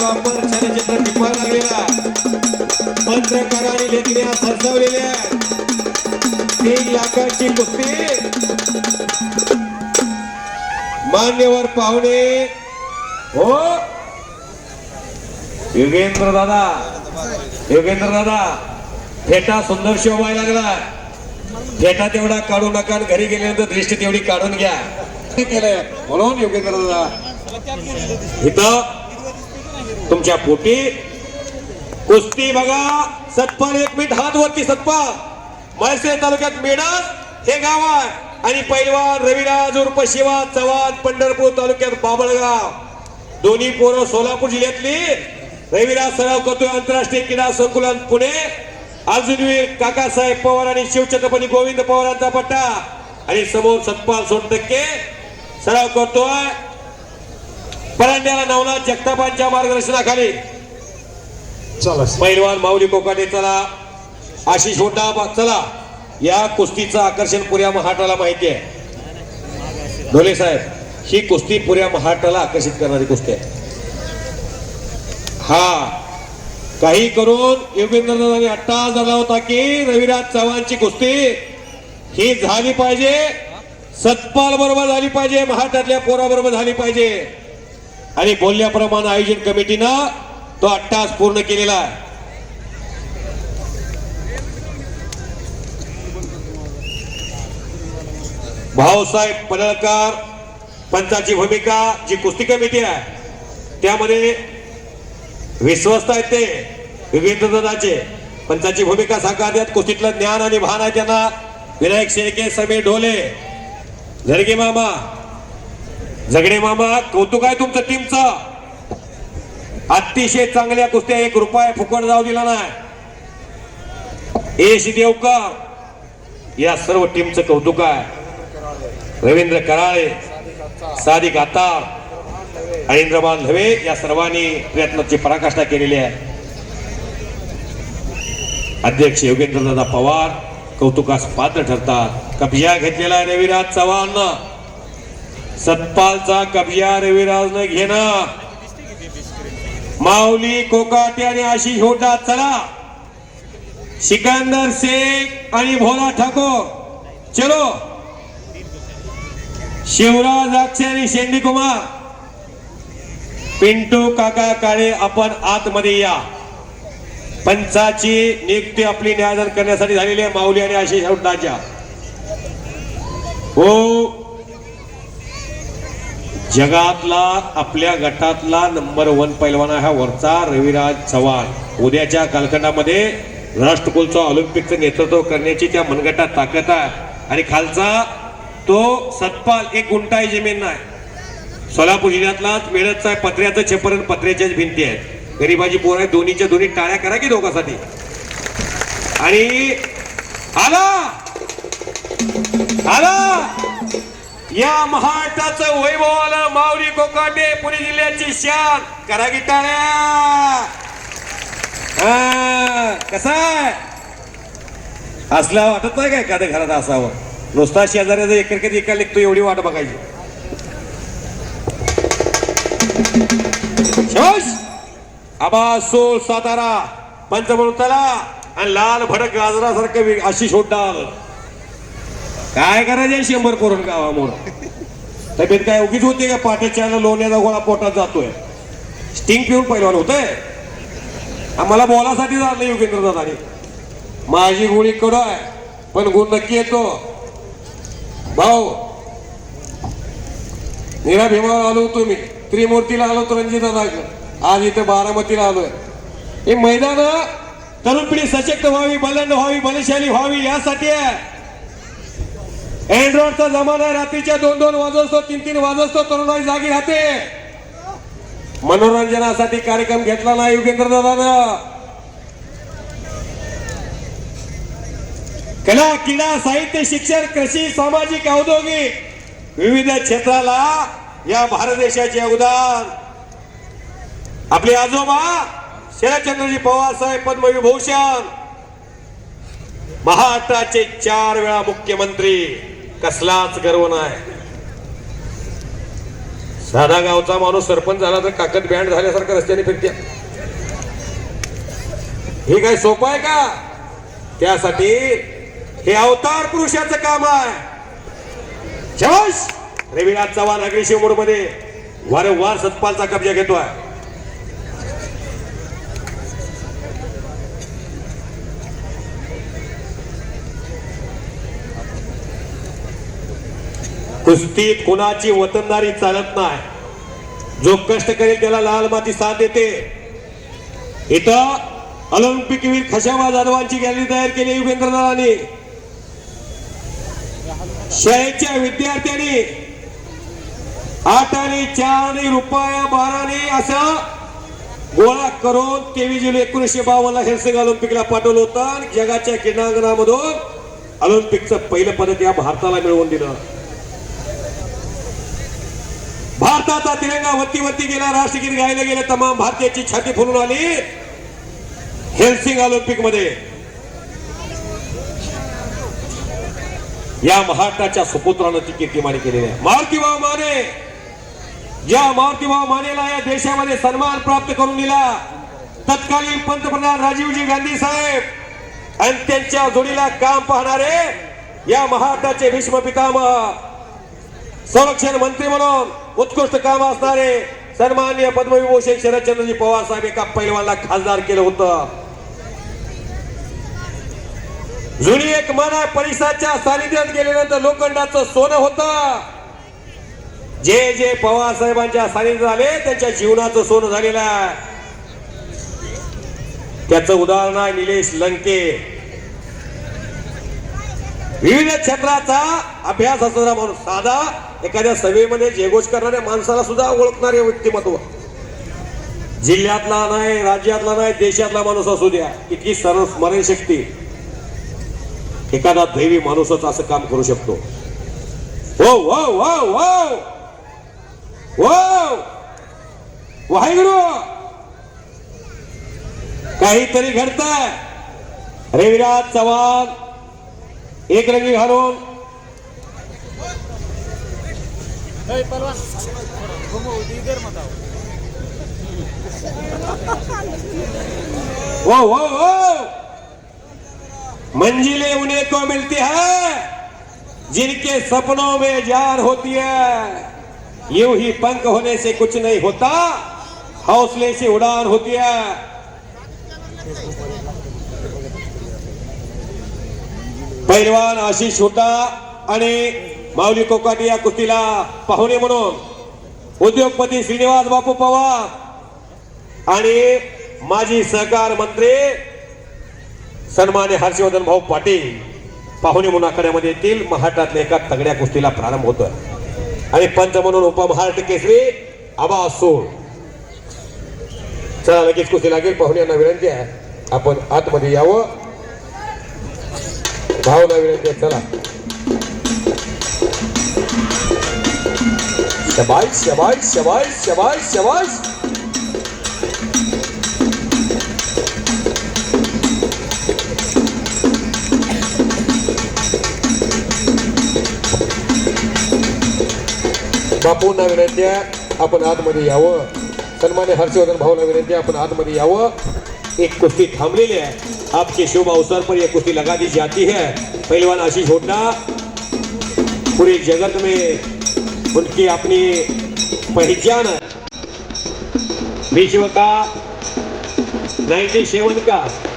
लागलेला. पत्रकारांनी लेखण्या सरसवलेल्या. तीन लाखाची कुस्ती. मान्यवर पाहुणे. हो. योगेंद्र दादा. योगेंद्र दादा फेटा सुंदर शोभाय लागला. फेटा तेवढा काढू नका घरी गेल्यानंतर दृष्टी तेवढी काढून घ्या. केलंय? म्हणून योगेंद्र दादा. इथं तुमच्या पोटी. कुस्ती बघा. सतपाल एक मिनिट हात वरती सतपाल. म्हैसे तालुक्यात मेडस हे गाव आहे. आणि पैलवान रविराज उर्फ शिवा चव्हाण पंढरपूर तालुक्यात बाबळगाव. दोन्ही पोरं सोलापूर जिल्ह्यातली. रविराज सराव करतोय आंतरराष्ट्रीय क्रीडा संकुलन पुणे. अर्जुनवीर काकासाहेब पवार आणि शिवछत्रपती गोविंद पवारांचा पट्टा. आणि समोर सतपाल सोनटक्के सराव करतोय. परांड्याला नवनाथ जगतापांच्या मार्गदर्शनाखाली. चला. पैलवान माऊली कोकाटे चला. आशिष होटा चला. या कुस्तीचं आकर्षण पुऱ्या महाराष्ट्राला माहिती आहे. ढोले साहेब ही कुस्ती पुऱ्या महाराष्ट्राला आकर्षित करणारी कुस्ती आहे. हा. काही करून योगेंद्रनाथांनी अट्टा झाला होता की रविराज चव्हाणची कुस्ती ही झाली पाहिजे. सतपाल बरोबर झाली पाहिजे महाराष्ट्रातल्या पोराबरोबर झाली पाहिजे. आणि बोलल्याप्रमाणे आयोजन कमिटीनं तो अट्टास पूर्ण केलेला आहे. भाऊसाहेब पडळकर पंचाची भूमिका जी कुस्ती कमिटी आहे त्यामध्ये विश्वस्त आहेत ते विविध पंचाची भूमिका साकारतात कुस्तीतलं ज्ञान आणि भान आहे त्यांना. विनायक शेळके समीर ढोले झरगे मामा झगडे मामा कौतुक आहे तुमचं टीमचं अतिशय चांगल्या कुस्त्या एक रुपया फुकट जाऊ दिला नाही. एश देवकर या सर्व टीमचं कौतुक आहे. रवींद्र कराळे सादिक आतार आणि इंद्रमान धवे या सर्वांनी प्रयत्नाची पराकाष्ठा केलेली आहे. अध्यक्ष योगेंद्रदादा पवार कौतुकास पात्र ठरतात कब्जा घेतलेला आहे रविराज चव्हाण. सतपालचा कब्जा रविराजनं घेणं. माऊली कोकाटे आणि आशिष होता चला. सिकंदर शेख आणि भोला ठाकूर. चलो. शिवराज अक्षय आणि शेंडी कुमार पिंटू काका काळे आपण आतमध्ये या. पंचाची नियुक्ती आपली न्यायदान करण्यासाठी झालेली आहे माऊली आणि आशिष होटाच्या हो. जगातला आपल्या गटातला नंबर वन पैलवान हा वरचा रविराज चव्हाण. उद्याच्या कालखंडामध्ये राष्ट्रकुलचं ऑलिम्पिकचं नेतृत्व करण्याची त्या मनगटात ताकद आहे. आणि खालचा तो सतपाल एक गुंटाई जमीन नाही. सोलापूर जिल्ह्यातलाच मेळतचा आहे पत्र्याचं छप्पर पत्र्याच्याच भिंती आहेत. गरीबाची पोर आहे दोन्हीच्या दोन्ही टाळ्या करा की दोघांसाठी. आणि आला! आला! या महाराष्ट्राचं वैभव आलं माऊली कोकाटे पुणे जिल्ह्याची शान. करा की टाळ्या. हा, कसा असला वाटत नाही काय एखाद्या घरात असावं? नुसता शेजाऱ्याचा एकर कधी एका लिखतो एवढी वाट बघायची. आबा सोल सातारा पंचमृताला आणि लाल भडक गाजरासारखं वे- अशी शोधाल काय करायचे शंभर करून गावामुळं? तब्येत काय उगीच होते का? पाठीच्या लोण्याचा गोळा पोटात जातोय. स्टिंग पिऊन पहिलवान होतंय. आम्हाला बोलासाठी झालं योगेंद्र दादाने. माझी गोळी कडो आहे पण गुण नक्की येतो. भाऊ निरा भीमावर आलो होतो मी. त्रिमूर्तीला आलो होतो रणजित दादा आज इथे बारामतीला आलोय. हे मैदान तरुण पिढी सशक्त व्हावी बलंड व्हावी बलशाली व्हावी यासाठी आहे. अँड्रॉइडचा जमाना आहे रात्रीच्या दोन दोन वाजवतो तीन तीन वाजवतो तरुणाई जागी राहते. मनोरंजनासाठी कार्यक्रम घेतला नाही योगेंद्र दादानं कला क्रीडा साहित्य शिक्षण कृषी सामाजिक औद्योगिक विविध क्षेत्राला या भारत देशाचे योगदान आपले आजोबा शरदचंद्रजी पवार साहेब पद्मविभूषण. महाराष्ट्राचे चार वेळा मुख्यमंत्री. कसलाच गर्व नाही. साधा गावचा माणूस सरपंच झाला तर काकत बँड झाल्यासारखं रस्त्याने फिरते हे काय सोपं आहे का? त्यासाठी हे अवतार पुरुषाचं काम आहे. शबाश रविराज चव्हाण अग्निशिवमध्ये वारंवार सतपालचा कब्जा घेतोय. कुस्तीत कुणाची वतनदारी चालत नाही. जो कष्ट करेल त्याला लाल माती साथ देते. इथं ऑलिम्पिक वीर खशाबा जाधवांची गॅलरी तयार केली युगेंद्रनाथांनी शाळेच्या विद्यार्थ्यांनी आठ आणि चार आणि रुपया बाराने असं गोळा करून तेवीस जुलै एकोणीसशे बावन्न हेल्सिंग ऑलिम्पिकला पाठवलं होतं आणि जगाच्या क्रीडांगणामधून ऑलिम्पिकचं पहिलं पदक या भारताला मिळवून दिलं. भारताचा तिरंगा वती वती गेला राष्ट्रगीत गायला गेले तमाम भारतीयाची छाती फुलून आली. हेल्सिंग ऑलिम्पिकमध्ये या महाराष्ट्राच्या सुपुत्रानं ती कीर्तिमानी केलेली आहे. मारुतीभाऊ माने. ज्या मारुतीभाऊ मानेला या देशामध्ये सन्मान प्राप्त करून दिला तत्कालीन पंतप्रधान राजीवजी गांधी साहेब आणि त्यांच्या जोडीला काम पाहणारे या महाराष्ट्राचे भीष्म पितामह संरक्षण मंत्री म्हणून उत्कृष्ट काम असणारे सन्मान्य पद्मविभूषण शरदचंद्रजी पवार साहेब एका पैलवानला खासदार केलं होतं. जुनी एक मन आहे परिसराच्या सानिध्यात गेल्यानंतर लोखंडाचं सोनं होतं. जे जे पवार साहेबांच्या सानिध्यात आले त्यांच्या जीवनाचं सोनं झालेलं आहे. त्याचं उदाहरण आहे निलेश लंके. विविध क्षेत्राचा अभ्यास असणारा माणूस साधा एखाद्या सभेमध्ये जयघोष करणाऱ्या माणसाला सुद्धा ओळखणारे व्यक्तिमत्व. जिल्ह्यातला नाही राज्यातला नाही देशातला माणूस असू द्या. इतकी सर्व स्मरणशक्ती. एखादा दैवी माणूसच असं काम करू शकतो. हो हो हो हो. हो. वाहेगुरु. काहीतरी घडत रविराज चव्हाण एक रंगी घालून वो वो वो मंजिलें उन्हें को मिलती है, जिनके सपनों में जान होती है। यूँ ही पंख होने से कुछ नहीं होता, हौसले से उड़ान होती है। पहलवान आशीष होता आणि माऊली कोकाटी या कुस्तीला पाहुणे म्हणून उद्योगपती श्रीनिवास बापू पवार आणि माजी सहकार मंत्री सन्मान्य हर्षवर्धन भाऊ पाटील पाहुणे म्हणून आखाड्यामध्ये येतील. महाराष्ट्रातल्या एका तगड्या कुस्तीला प्रारंभ होतोय. आणि पंच म्हणून उपमहाराष्ट्र केसरी आबा सोड चला लगेच कुस्ती लागेल. पाहुण्यांना विनंती आहे. आपण आतमध्ये यावं. भावना विनंती आहे. चला. शबाश शबाश शबाश शबाश शबाश बापूंना विनंती आहे आपण आतमध्ये यावं सन्मान्य हर्षवर्धन भाऊला विनंती आहे आपण आतमध्ये यावं एक कुस्ती थांबलेली है आपके शुभ अवसर पर यह कुश्ती लगा दी जाती है। पहलवान आशीष होटना। पूरे जगत में उनकी अपनी पहचान है। विश्व का 97 का।